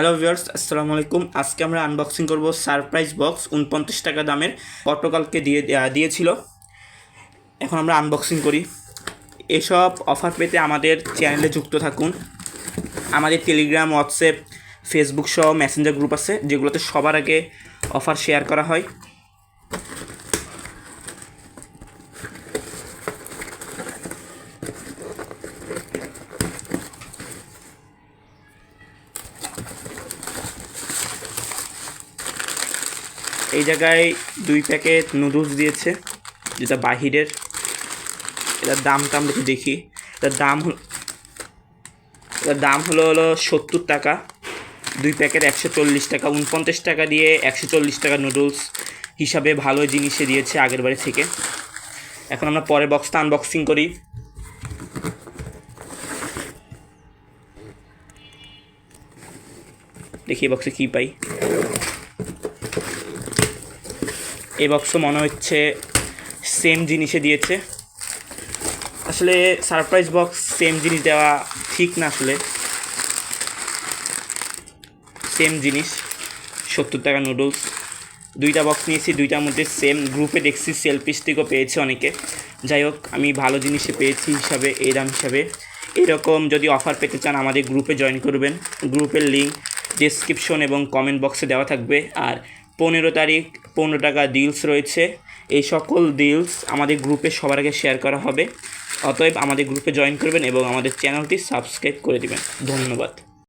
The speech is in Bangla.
হ্যালো ভিউয়ার্স, আসসালামু আলাইকুম। আজকে আমরা আনবক্সিং করব সারপ্রাইজ বক্স, উনপঞ্চাশ টাকা দামের, গতকালকে দিয়ে দেয়া- দিয়েছিল। এখন আমরা আনবক্সিং করি। এসব অফার পেতে আমাদের চ্যানেলে যুক্ত থাকুন। আমাদের টেলিগ্রাম হোয়াটসঅ্যাপ ফেসবুক সহ মেসেঞ্জার গ্রুপ আছে, যেগুলোতে সবার আগে অফার শেয়ার করা হয়। এই জায়গায় দুই প্যাকেট নুডলস দিয়েছে, যেটা বাহিরের। এটার দামটা আমরা একটু দেখি। এটার দাম এটার দাম হলো হলো সত্তর টাকা। দুই প্যাকেট একশো চল্লিশ টাকা, উনপঞ্চাশ টাকা দিয়ে একশো চল্লিশ টাকা নুডলস হিসাবে ভালো জিনিসে দিয়েছে আগের বারে থেকে। এখন আমরা পরের বক্সটা আনবক্সিং করি। দেখি বক্সে কী পাই। এই বক্সও মনে হচ্ছে সেম জিনিসে দিয়েছে। আসলে সারপ্রাইজ বক্স সেম জিনিস দেওয়া ঠিক না আসলে। সেম জিনিস, সত্তর টাকা নুডলস দুইটা বক্স নিয়েছি, দুইটার মধ্যে সেম গ্রুপে দেখছি সেলফি স্টিকও পেয়েছে অনেকে। যাই হোক, আমি ভালো জিনিসে পেয়েছি হিসাবে, এই দাম হিসাবে। এরকম যদি অফার পেতে চান, আমাদের গ্রুপে জয়েন করবেন। গ্রুপের লিঙ্ক ডেসক্রিপশন এবং কমেন্ট বক্সে দেওয়া থাকবে। আর পনেরো তারিখ পনেরো টাকা ডিলস রয়েছে। এই সকল ডিলস আমাদের গ্রুপে সবার আগে শেয়ার করা হবে। অতএব আমাদের গ্রুপে জয়েন করবেন এবং আমাদের চ্যানেলটি সাবস্ক্রাইব করে দেবেন। ধন্যবাদ।